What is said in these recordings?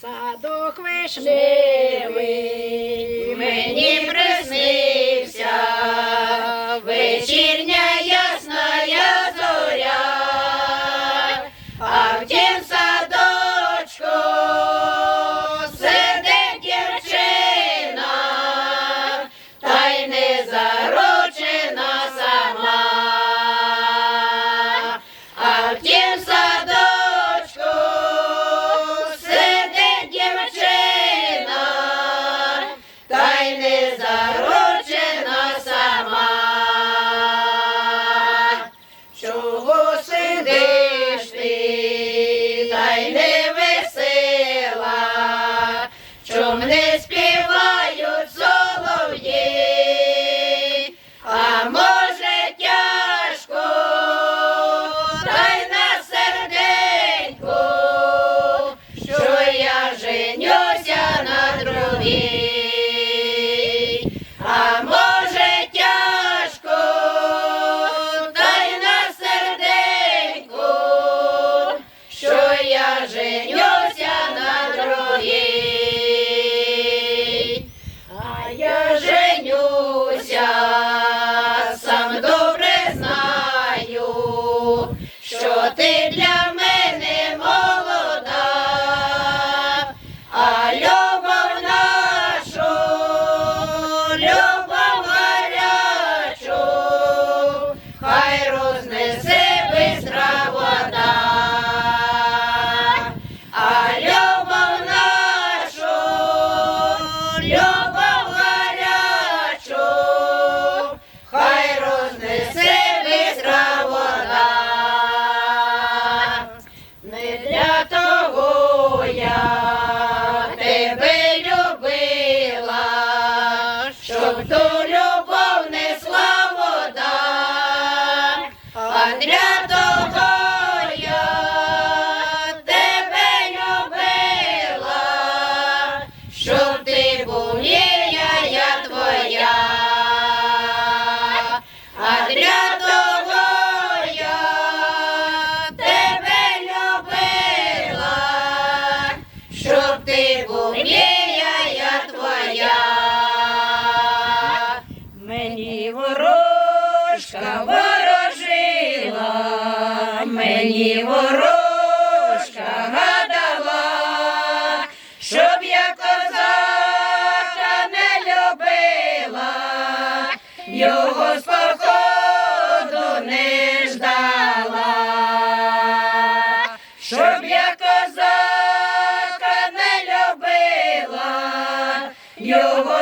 Садок вишневий мені приснився. Yeah. Мені ворожка гадала, щоб я козака не любила, його з не ждала, щоб я козака не любила, його.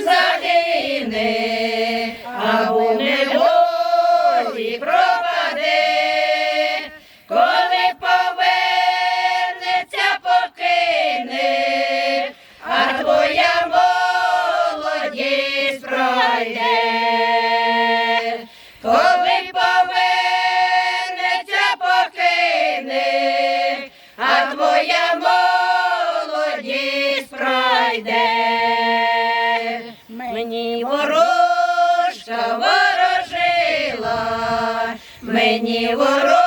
він загине, а в неволі пропаде, коли повернеться, покине, а твоя молодість пройде, коли повернеться, покине, а твоя молодість пройде мені ворожка ворожила, мені ворожка.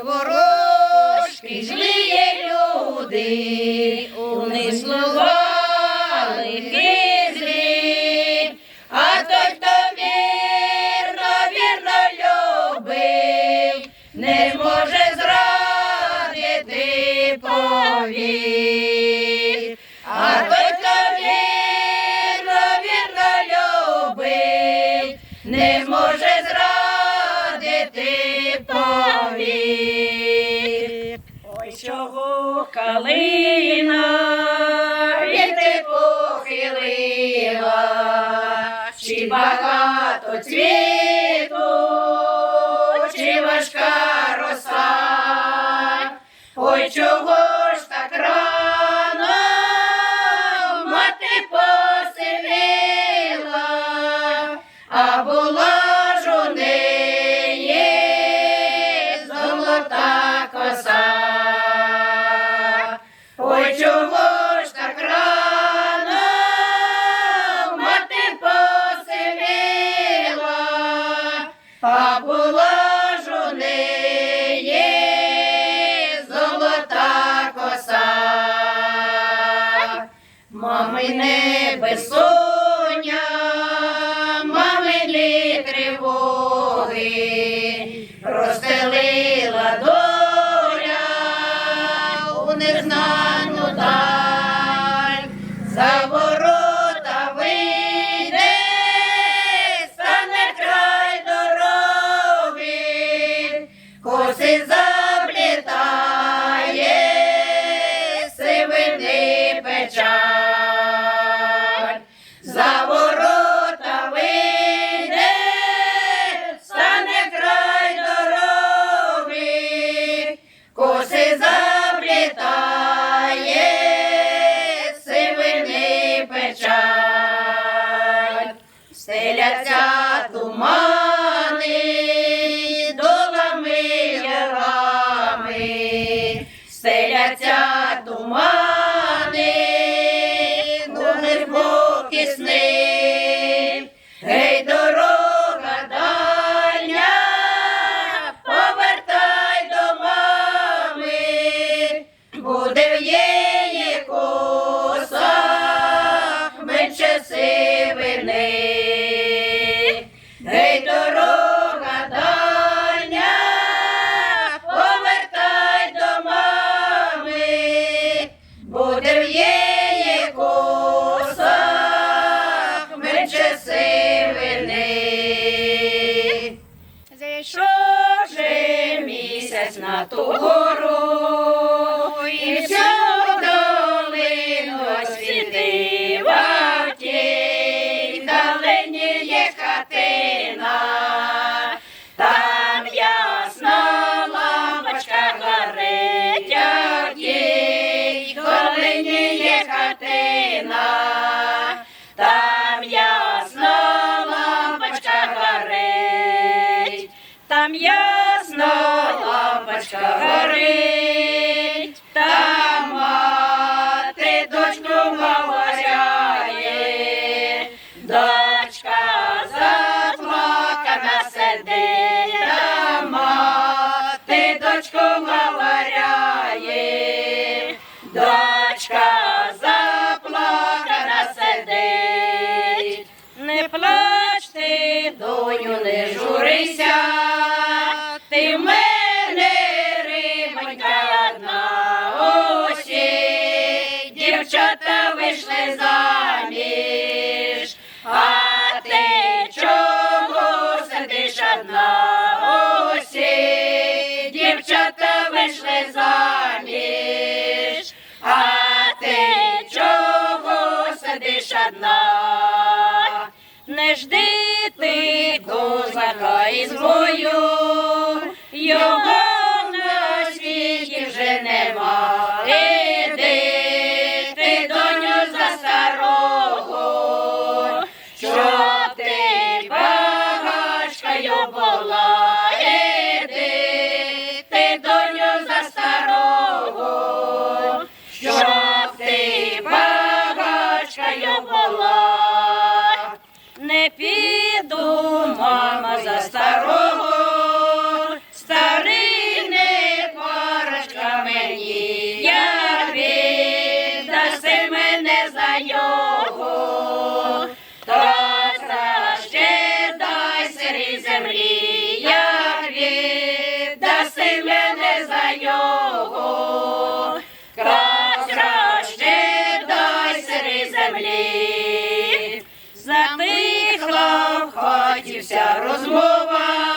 Ворожки, ворожки, зліє люди, умислували хизлі, а той, хто вірно, вірно любив, не може зрадити повір. А той, хто вірно, вірно любив, не може. Україна, як ти похилила, чи багато цвіту, чи важка роса, ой чого. мине безсоння, мами лі тривоги. Yeah. там ясно лампочка горить, та мати дочку говоряє, дочка заплакана сидить, там мати дочку говоряє. вийшли заміж, а ти чого, сидиш одна усі, дівчата вийшли заміж, а ти чого сидиш одна, не жди ти козака із бою. Його закінчився розмова.